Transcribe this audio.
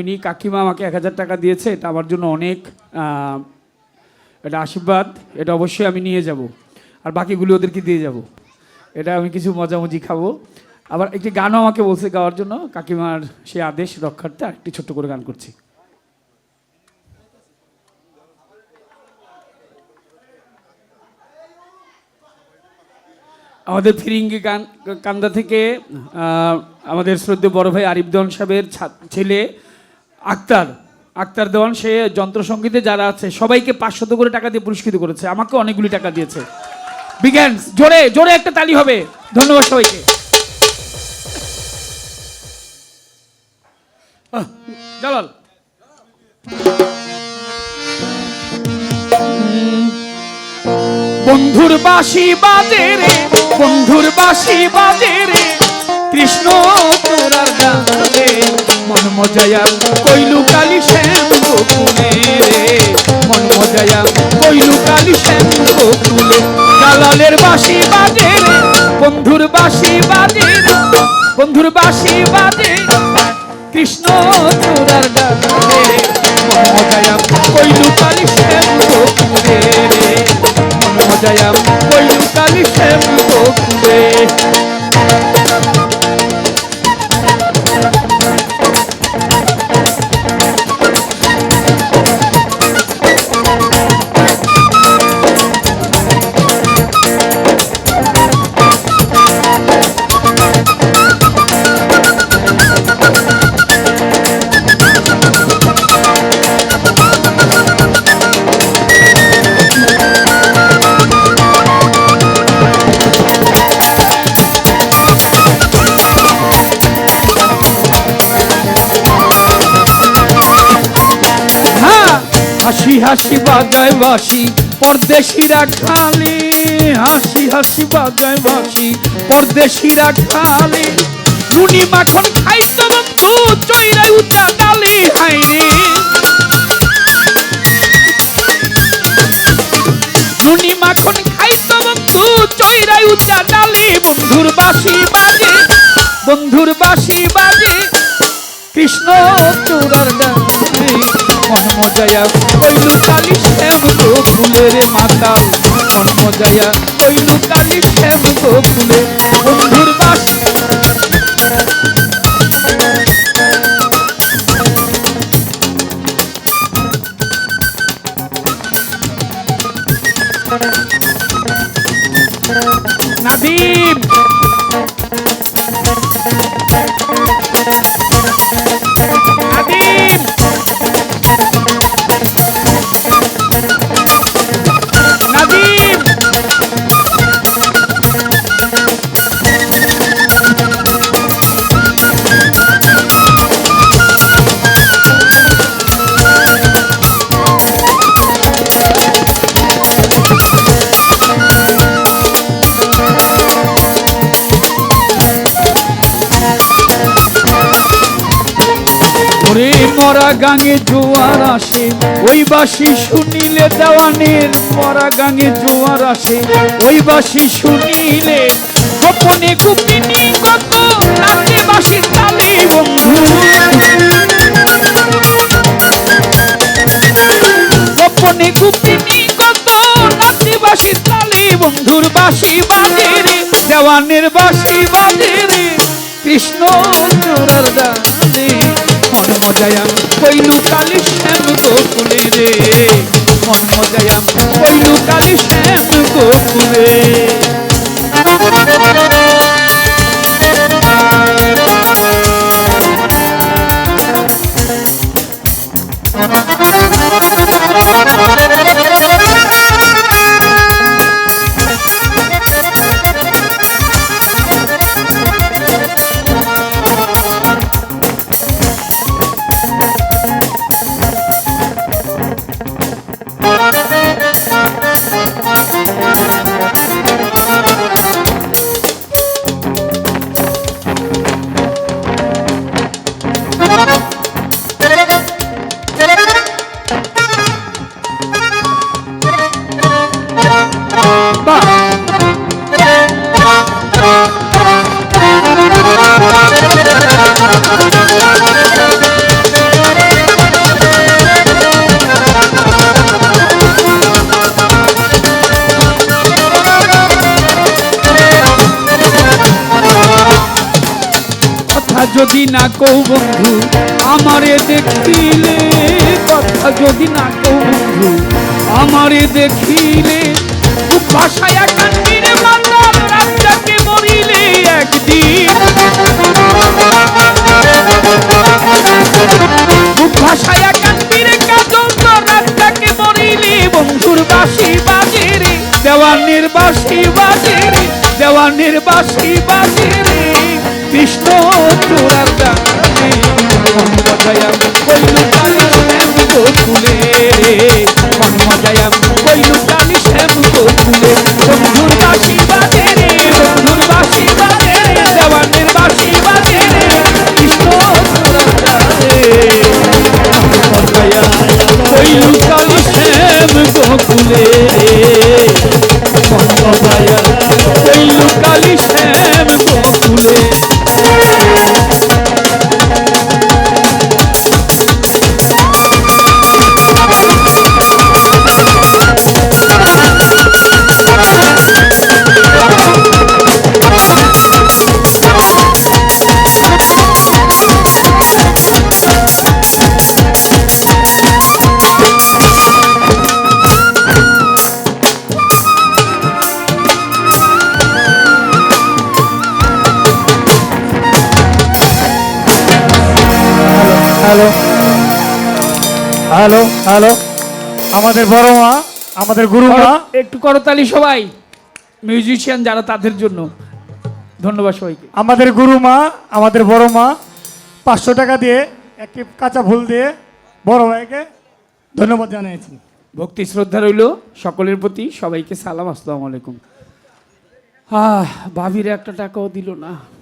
Mini কাকিমা আমাকে এক হাজার টাকা দিয়েছে, এটা আমার জন্য অনেক এটা আশীর্বাদ, এটা অবশ্যই আমি নিয়ে যাব। আর বাকিগুলি ওদেরকে দিয়ে যাব। এটা আমি কিছু মজামজি খাব। আবার একটি গানও আমাকে বলছে গাওয়ার জন্য, কাকিমার সেই আদেশ রক্ষার্থে একটি ছোট্ট করে গান করছি। আমাদের ফিরিঙ্গি কান্দা থেকে আমাদের শ্রদ্ধেয় বড় ভাই আরিফ দেওয়ান সাহেবের ছেলে আক্তার আক্তার দেওয়ান, সে যন্ত্রসঙ্গীতে যারা আছে, সবাইকে পাঁচশত করে টাকা দিয়ে পুরস্কৃত করেছে। আমাকে অনেকগুলি টাকা দিয়েছে। বিজ্ঞান, জোরে জোরে একটা তালি হবে। ধন্যবাদ সবাইকে। জালাল। বন্ধুর বাসি বাজে রে, বন্ধুর বাসি বাজে রে, কৃষ্ণ তোরার মন মজায়া, কইলু কালি শ্যাম গোকুলে মন মজায়া, কইলু কালি শ্যাম গোকুলে জালালের বাসি বাজে বন্ধুর বাসি বাজে বন্ধুর বাসি বাজে কৃষ্ণ তোরার ডালে। মন মজায়া, কইলু কালি শ্যাম গোকুলে মন মজায়া, কইলু কালি শ্যাম গোকুলে হাসি বাজায় বাসি, পরদেশিরা খালি, হাসি হাসি বাজায় বাসি, পরদেশিরা খালি। নুনি মাখন খাইতো বন্ধু চৈরাই উঠা ডালি, হাইরে। নুনি মাখন খাইতো বন্ধু চৈরাই উঠা ডালি, বন্ধুর বাসি বাজে, বন্ধুর বাসি বাজে। কৃষ্ণ চূড়ার মন মজায়া কইলু কালি শ্যাম গো গোকুলের মাতাল মন মজায়া কইলু কালি শ্যাম গোকুলে বন্ধুর বাস। নাদিম! মরা গাঙে জোয়ার আসে। ওই বাসি শুনিলে দেওয়ানের মরা গাঙে জোয়ার আসে। ওই বাসি শুনিলে গোপনে গুপিনি কত নাচে বাসির তালে বন্ধু। গোপনে গুপিনি কত নাচে বাসির তালে বন্ধুর বাসি বাজে রে। দেওয়ানের বাসি বাজে রে। কৃষ্ণ চোরার দানে কইলু কালি শ্যাম গোকুলে রে। যদি না কৌ বন্ধু, আমারে দেখিলে কথা যদি না কৌ বন্ধু, আমারে দেখিলে ভাষায়া মরিলে একদিন। ভাষায়া বাসি বাজে দেওয়ানের বাসি বাজে কৃষ্ণ চূড়ার হ্যালো। Hello hello. আমাদের বড় মা আমাদের গুরু মা। করো- একটু করতালি সবাই। মিউজিশিয়ান যারা তাদের জন্য। ধন্যবাদ সবাইকে। আমাদের গুরু মা আমাদের বড় মা পাঁচশো টাকা দিয়ে একটি কাঁচা ফুল দিয়ে বড় ভাইকে ধন্যবাদ জানিয়েছি। ভক্তি শ্রদ্ধা রইল সকলের প্রতি। সবাইকে সালাম আসসালামু আলাইকুম। আহ ভাবির একটা টাকাও দিল না।